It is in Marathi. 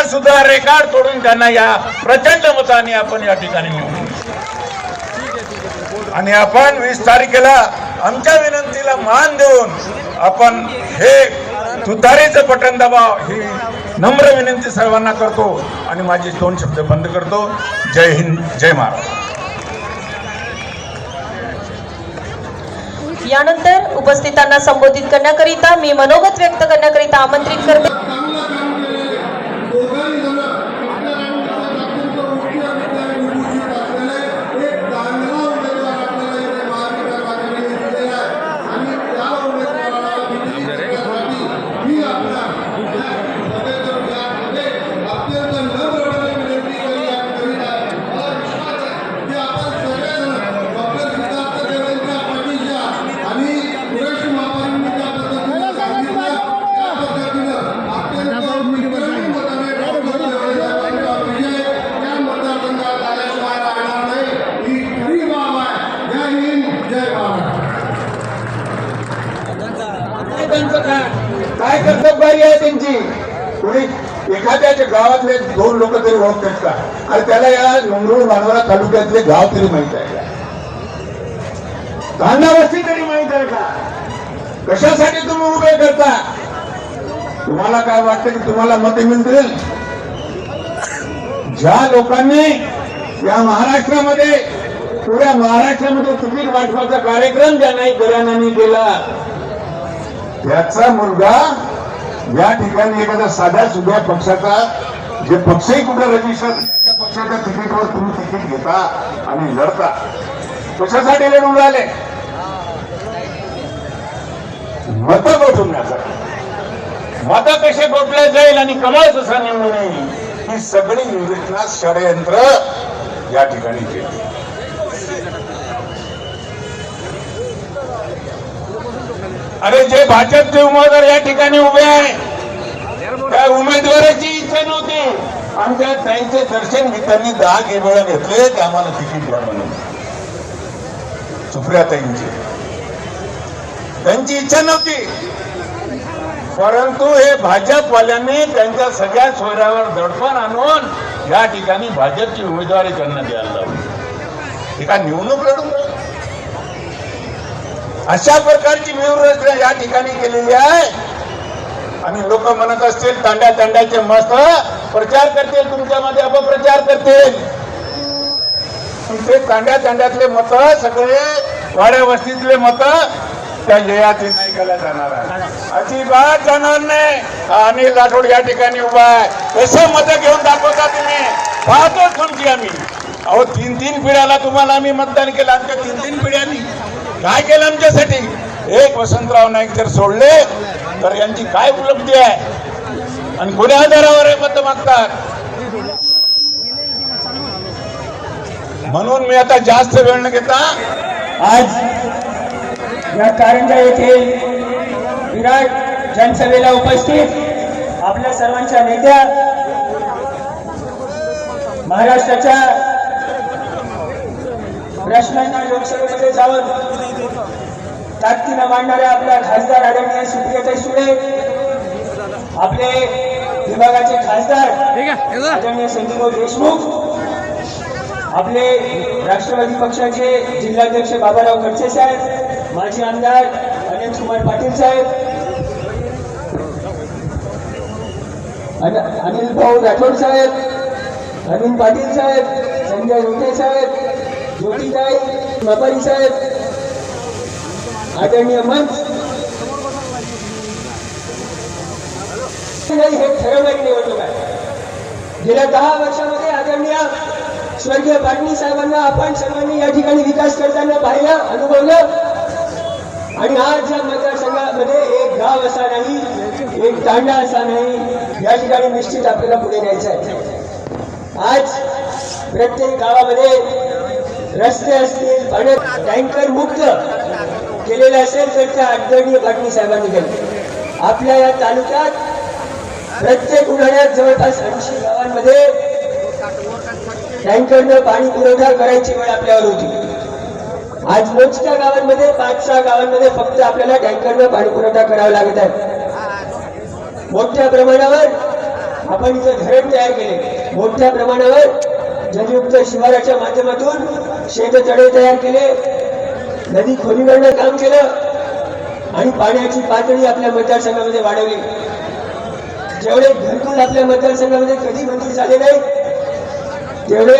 एकदा सुद्धा रेकॉर्ड तोडून त्यांना या प्रचंड मताने आपण या ठिकाणी निवडू आणि आपण वीस तारखेला आमच्या विनंतीला मान देऊन आपण हे तुतारीचं बटन दबाव ही नम्र विनंती सर्वांना करतो आणि माझे दोन शब्द बंद करतो. जय हिंद जय महाराज यानंतर उपस्थितांना संबोधित करण्याकरिता मी मनोगत व्यक्त करण्याकरिता आमंत्रित करते. कोणी एखाद्याच्या गावातले दोन लोक तरी ओळखतात का आणि त्याला या मंगरूळ मानवरा तालुक्यातले गाव तरी माहीत आहे का? वस्ती तरी माहीत आहे का? कशासाठी तुम्ही उभे करता? तुम्हाला काय वाटतं की तुम्हाला मते मिळतील? ज्या लोकांनी या महाराष्ट्रामध्ये पुऱ्या महाराष्ट्रामध्ये तिकीट वाटपाचा कार्यक्रम ज्या नाही घराण्यांनी केला त्याचा मुलगा या ठिकाणी एखाद्या साध्या सुध्या पक्षाचा जे पक्षही कुठे रजिस्टर त्या पक्षाच्या तिकीटवर तुम्ही तिकीट घेता आणि लढता. कशासाठी लढून राहिले? मत गोठवण्यासाठी मत कसे गोठले जाईल आणि कमाल कसा निवडून येईल ही सगळी योजना षडयंत्र या ठिकाणी केली. अरे जे भाजपचे उमेदवार या ठिकाणी उभे आहे त्या उमेदवाराची इच्छा नव्हती. आमच्या त्यांचे दर्शन घेताना दहा केवळ घेतले ते आम्हाला तिकीट द्या म्हणून. सुप्रियाताईंची त्यांची इच्छा नव्हती. परंतु हे भाजपवाल्यांनी त्यांच्या सगळ्या सोयऱ्यावर दडपण आणून या ठिकाणी भाजपची उमेदवारी त्यांना द्यायला लावली. एका निवडणूक लढून अशा प्रकारची व्यूहरचना या ठिकाणी केलेली आहे. आणि लोक म्हणत असतील तांड्या तांड्याचे मस्त प्रचार करतील तुमच्यामध्ये अपप्रचार करतील. तुमचे तांड्या तांड्यातले मत सगळे वाड्या वस्तीतले मत त्या जयाती ऐकायला जाणार आहे अजिबात जाणार नाही. हा अनिल राठोड या ठिकाणी उभा आहे. कसं मत घेऊन दाखवता तुम्ही. पाहतोच तुमची आम्ही. अहो तीन तीन पिढ्याला तुम्हाला आम्ही मतदान केलं. आमच्या तीन तीन पिढ्यांनी काय केलं आमच्यासाठी? एक वसंतराव नाईक जर सोडले तर यांची काय उपलब्धी आहे? आणि कोण्या आधारावर हे मत मागतात? म्हणून मी आता जास्त वेळ न घेता आज या कारंजा येथे विराट जनसभेला उपस्थित आपल्या सर्वांच्या नेत्या महाराष्ट्राच्या प्रश्नांना लोकसभेमध्ये जाऊन ताकदीनं मांडणाऱ्या आपल्या खासदार आदरणीय सुप्रियाताई सुळे आपले विभागाचे खासदार आदरणीय संजयभाऊ देशमुख आपले राष्ट्रवादी पक्षाचे जिल्हाध्यक्ष बाबाराव खडसे साहेब माजी आमदार अनिल कुमार पाटील साहेब अन- अनिल भाऊ राठोड साहेब अनिल पाटील साहेब संजय रोटे साहेब ज्योतिताई मपारी साहेब आदरणीय मंच. नाही, हे ठरवणारी निवडणूक आहे. गेल्या दहा वर्षामध्ये आदरणीय स्वर्गीय पाटणी साहेबांना आपण सर्वांनी या ठिकाणी विकास करताना पाहिलं अनुभवलं. आणि आज या मतदारसंघामध्ये एक गाव असा नाही एक तांडा असा नाही या ठिकाणी निश्चित आपल्याला पुढे न्यायचं आहे. आज प्रत्येक गावामध्ये रस्ते असतील पाण्यात टँकर मुक्त केलेले असेल तर त्या अडचणी पाटणी साहेबांनी केलं. आपल्या या तालुक्यात प्रत्येक उन्हाळ्यात जवळपास ऐंशी गावांमध्ये टँकरनं पाणी पुरवठा करायची वेळ आपल्यावर होती. आज मोजक्या गावांमध्ये पाच सहा गावांमध्ये फक्त आपल्याला टँकरनं पाणी पुरवठा करावा लागत आहे. मोठ्या प्रमाणावर आपण इथं धरण तयार केले. मोठ्या प्रमाणावर जलयुक्त शिवाराच्या माध्यमातून शेततळे तयार केले नदी खोलीकरणं काम केलं आणि पाण्याची पातळी आपल्या मतदारसंघामध्ये वाढवली. जेवढे घरकुल आपल्या मतदारसंघामध्ये कधी मंजूर झाले नाही तेवढे